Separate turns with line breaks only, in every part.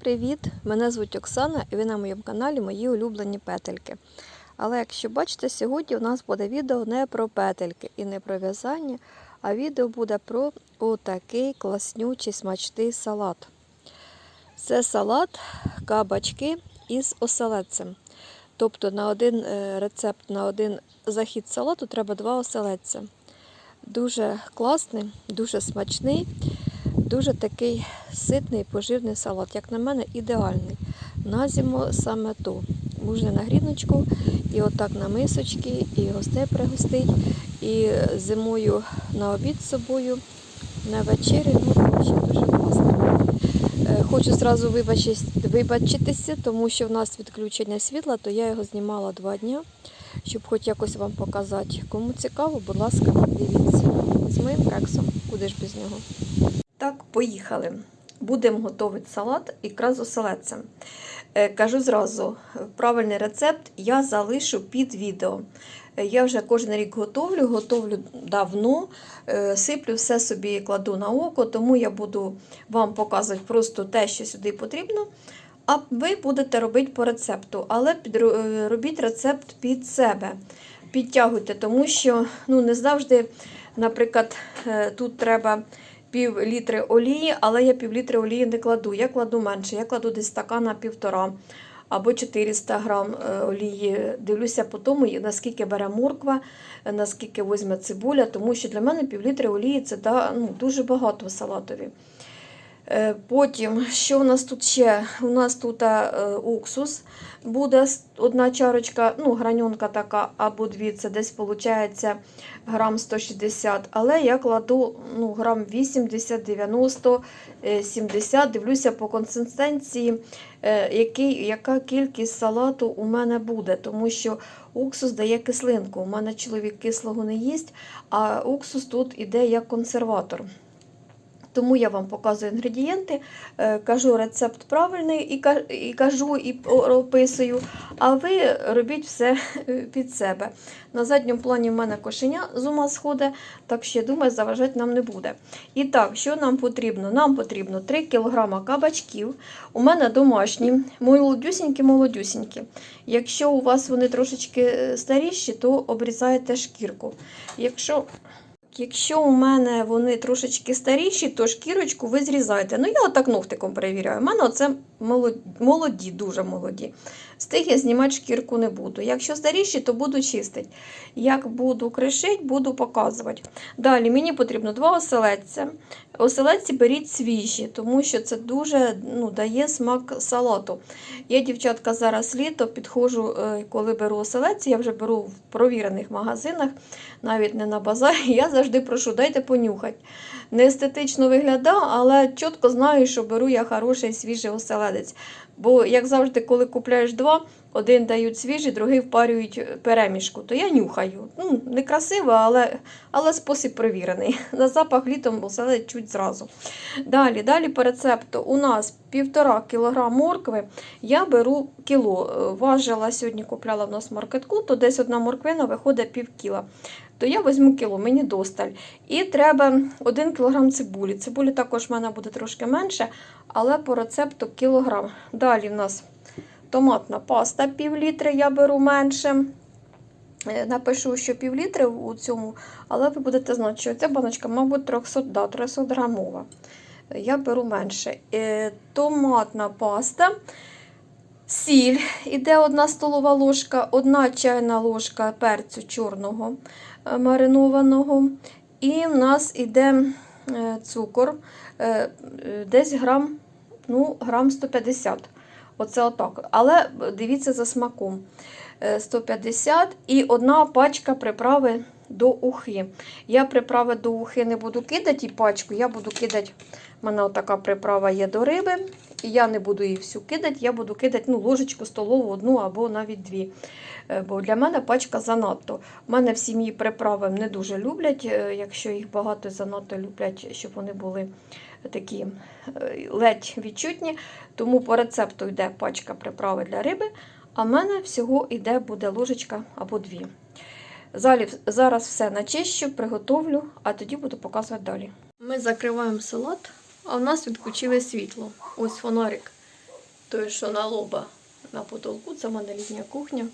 привіт! Мене звуть Оксана і ви на моєму каналі Мої улюблені петельки. Але якщо бачите, сьогодні у нас буде відео не про петельки і не про в'язання, а відео буде про отакий класнючий смачний салат. Це салат кабачки із оселедцем. Тобто на один е, рецепт, на один захід салату треба два оселедця. Дуже класний, дуже смачний. Дуже такий ситний поживний салат. Як на мене, ідеальний. На зиму саме то. Можна на гріночку, і отак на мисочки, і гостей пригостить, і зимою на обід з собою, на вечерю. Ну, коротше, дуже класно. Е, Хочу зразу вибачитися, тому що в нас відключення світла, то я його знімала два дні, щоб хоч якось вам показати. Кому цікаво, будь ласка, дивіться. З моїм рексом, куди ж без нього. Так, поїхали. Будемо готувати салат ікра з оселедцем. Е, Кажу зразу, правильний рецепт я залишу під відео. Е, Я вже кожен рік готовлю, готовлю давно, е, сиплю все собі кладу на око, тому я буду вам показувати просто те, що сюди потрібно. А ви будете робити по рецепту, але робіть рецепт під себе. Підтягуйте, тому що ну, не завжди, наприклад, тут треба пів літри олії, але я пів літри олії не кладу. Я кладу менше, я кладу десь стакана півтора або 400 грам е, олії. Дивлюся по тому, наскільки бере морква, е, наскільки візьме цибуля, тому що для мене пів літри олії це да, ну, дуже багато салатові. Е, Потім, що у нас тут ще? У нас тут е, уксус буде одна чарочка, ну, граньонка така, або дві, це десь виходить грам 160, але я кладу ну, грам 80, 90, е, 70, дивлюся по консистенції, е, який, яка кількість салату у мене буде, тому що уксус дає кислинку. У мене чоловік кислого не їсть, а уксус тут іде як консерватор. Тому я вам показую інгредієнти, е, кажу рецепт правильний і кажу і описую, а ви робіть все е, під себе. На задньому плані в мене кошеня з ума сходить, так що я думаю, заважати нам не буде. І так, що нам потрібно? Нам потрібно 3 кг кабачків. У мене домашні, молодюсінькі-молодюсінькі. Якщо у вас вони трошечки е, старіші, то обрізаєте шкірку. Якщо Якщо у мене вони трошечки старіші, то шкірочку ви зрізаєте. Ну, я отак ногтиком перевіряю. У мене молоді, молоді, дуже молоді. З тих я знімати шкірку не буду. Якщо старіші, то буду чистити. Як буду кришити, буду показувати. Далі мені потрібно два оселедця. Оселедці беріть свіжі, тому що це дуже ну, дає смак салату. Я, дівчатка, зараз літо підходжу, е, коли беру оселедці, я вже беру в провірених магазинах навіть не на базарі, я завжди прошу, дайте понюхати. Не естетично виглядає, але чітко знаю, що беру я хороший свіжий оселедець. Бо, як завжди, коли купляєш два, один дають свіжий, другий впарюють перемішку, то я нюхаю. Ну, не красиво, але, але спосіб перевірений. На запах літом оселедець чуть зразу. Далі, далі по рецепту у нас 1,5 кг моркви. Я беру кіло. Е, Важила сьогодні, купляла в нас в маркетку, то десь одна морквина виходить пів кіла. То я візьму кіло, мені досталь. І треба 1 кг цибулі. Цибулі також в мене буде трошки менше, але по рецепту кілограм. Далі в нас томатна паста пів літри, я беру менше. Е, Напишу, що пів літри у цьому, але ви будете знати, що ця баночка, мабуть, 300, да, 300 грамова. Я беру менше. Е, Томатна паста. Сіль іде одна столова ложка, одна чайна ложка перцю чорного е, маринованого. І в нас іде е, цукор е, е, десь грам, ну, грам 150. Оце отак. Але дивіться за смаком. Е, 150 і одна пачка приправи до ухи. Я приправи до ухи не буду кидати і пачку, я буду кидати. У мене така приправа є до риби. І я не буду її всю кидати, я буду кидати ну, ложечку столову одну або навіть дві. Е, Бо для мене пачка занадто. У мене в сім'ї приправи не дуже люблять, е, якщо їх багато занадто люблять, щоб вони були такі е, ледь відчутні. Тому по рецепту йде пачка приправи для риби, а в мене всього йде буде ложечка або дві. Зараз все начищу, приготовлю, а тоді буду показувати далі. Ми закриваємо салат, а в нас відключили світло. Ось фонарик той, що на лоба на потолку, це в мене літня кухня,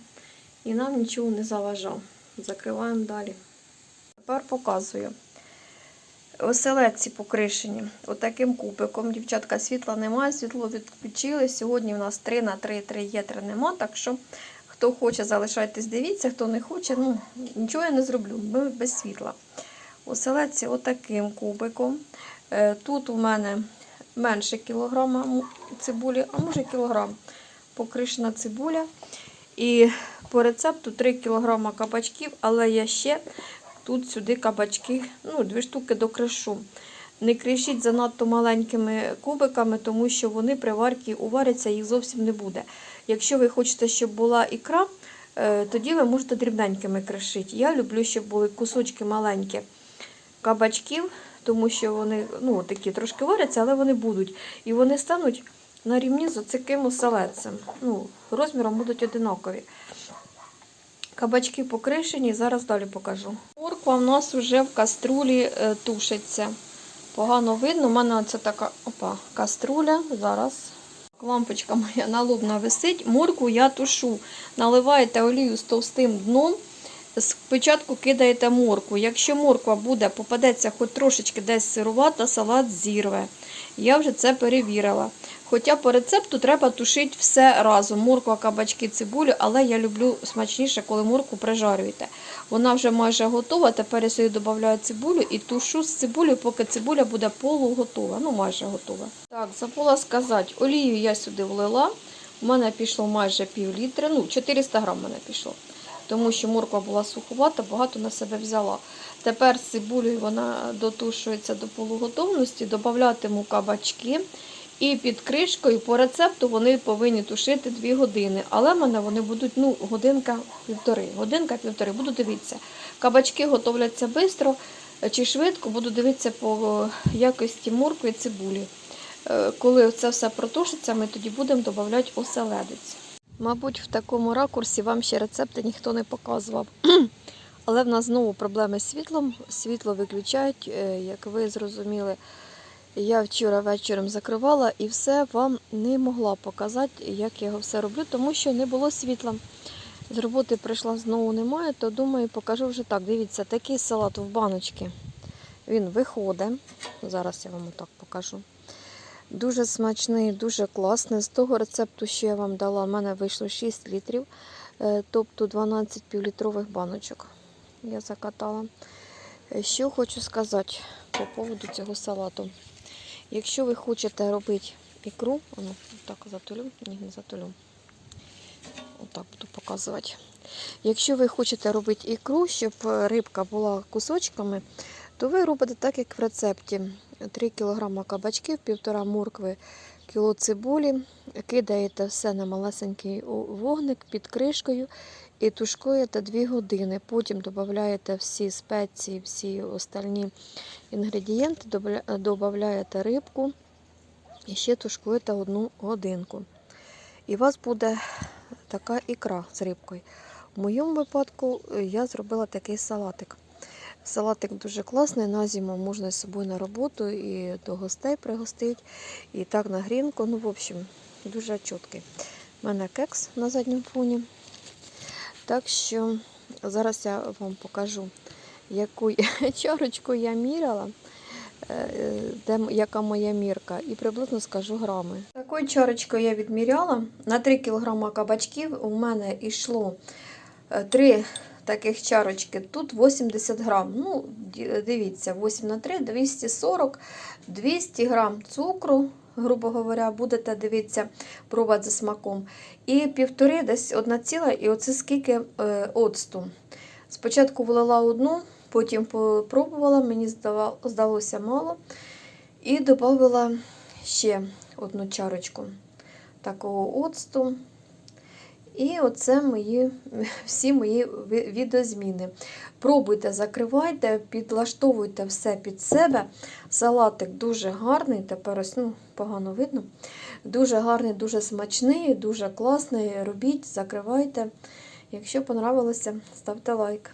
і нам нічого не заважав. Закриваємо далі. Тепер показую. Оселедці покришені отаким кубиком. Дівчатка, світла немає, світло відключили. Сьогодні у нас 3 на 3, 3 є, 3 нема. Так що, хто хоче, залишайтесь, дивіться, хто не хоче, ну, нічого я не зроблю, ми без світла. Оселедці отаким кубиком. Е, Тут у мене менше кілограма цибулі, а може кілограм покришена цибуля. І по рецепту 3 кг кабачків, але я ще тут сюди кабачки, ну, дві штуки докришу. Не кришіть занадто маленькими кубиками, тому що вони при варці уваряться, їх зовсім не буде. Якщо ви хочете, щоб була ікра, е, тоді ви можете дрібненькими кришити. Я люблю, щоб були кусочки маленькі кабачків, тому що вони ну, такі трошки варяться, але вони будуть. І вони стануть на рівні з оциким оселедцем. Ну, розміром будуть одинакові. Кабачки покришені, зараз далі покажу. Морква в нас вже в каструлі е, тушиться. Погано видно, у мене це така опа, каструля. Зараз. Лампочка моя налобна висить. Моркву я тушу. Наливаєте олію з товстим дном. Спочатку кидаєте моркву. Якщо морква буде, попадеться хоч трошечки десь сирувата, салат зірве. Я вже це перевірила. Хоча по рецепту треба тушити все разом. Морква, кабачки, цибулю, але я люблю смачніше, коли моркву прижарюєте. Вона вже майже готова. Тепер я сюди додаю цибулю і тушу з цибулею, поки цибуля буде полуготова. Ну, майже готова. Так, забула сказати, олію я сюди влила. У мене пішло майже пів літра, ну 400 грам у мене пішло. Тому що морква була суховата, багато на себе взяла. Тепер з цибулею вона дотушується до полуготовності, додатиму кабачки. І під кришкою по рецепту вони повинні тушити 2 години. Але в мене вони будуть ну, годинка-півтори. Годинка-півтори. Буду дивитися. Кабачки готовляться швидко чи швидко, буду дивитися по якості моркви цибулі. Е, Коли це все протушиться, ми тоді будемо додавати оселедець. Мабуть, в такому ракурсі вам ще рецепти ніхто не показував. Але в нас знову проблеми з світлом. Світло виключають, е, як ви зрозуміли. Я вчора вечором закривала і все вам не могла показати, як я його все роблю, тому що не було світла. З роботи прийшла знову немає, то думаю, покажу вже так. Дивіться, такий салат в баночці. Він виходить. Зараз я вам отак покажу. Дуже смачний, дуже класний. З того рецепту, що я вам дала, в мене вийшло 6 літрів, е, тобто 12 півлітрових баночок. Я закатала. Е, Що хочу сказати по поводу цього салату. Якщо ви хочете робити ікру, ну, так затулю, ні, не затулю. Отак буду показувати. Якщо ви хочете робити ікру, щоб рибка була кусочками, то ви робите так, як в рецепті. 3 кг кабачків, 1,5 моркви, кіло цибулі, кидаєте все на малесенький вогник під кришкою і тушкуєте 2 години. Потім додаєте всі спеції, всі остальні інгредієнти, додаєте рибку і ще тушкуєте одну годинку. І у вас буде така ікра з рибкою. В моєму випадку е, я зробила такий салатик. Салатик дуже класний, на зиму можна з собою на роботу і до гостей пригостити, і так на грінку. Ну, в общем, дуже чіткий. У мене кекс на задньому фоні. Так що зараз я вам покажу, яку чарочку я міряла, е, де, яка моя мірка, і приблизно скажу грами. Такою чарочкою я відміряла. На 3 кг кабачків у мене йшло 3 таких чарочки. Тут 80 грам. Ну, дивіться, 8 на 3, 240, 200 грам цукру, грубо говоря, будете дивіться, пробувати за смаком. І півтори, десь одна ціла, і оце скільки е, оцту. Спочатку влила одну, потім попробувала, мені здалося мало. І додала ще одну чарочку такого оцту. І оце мої, всі мої відозміни. Пробуйте, закривайте, підлаштовуйте все під себе. Салатик дуже гарний, тепер ось ну, погано видно. Дуже гарний, дуже смачний, дуже класний. Робіть, закривайте. Якщо понравилося, ставте лайк.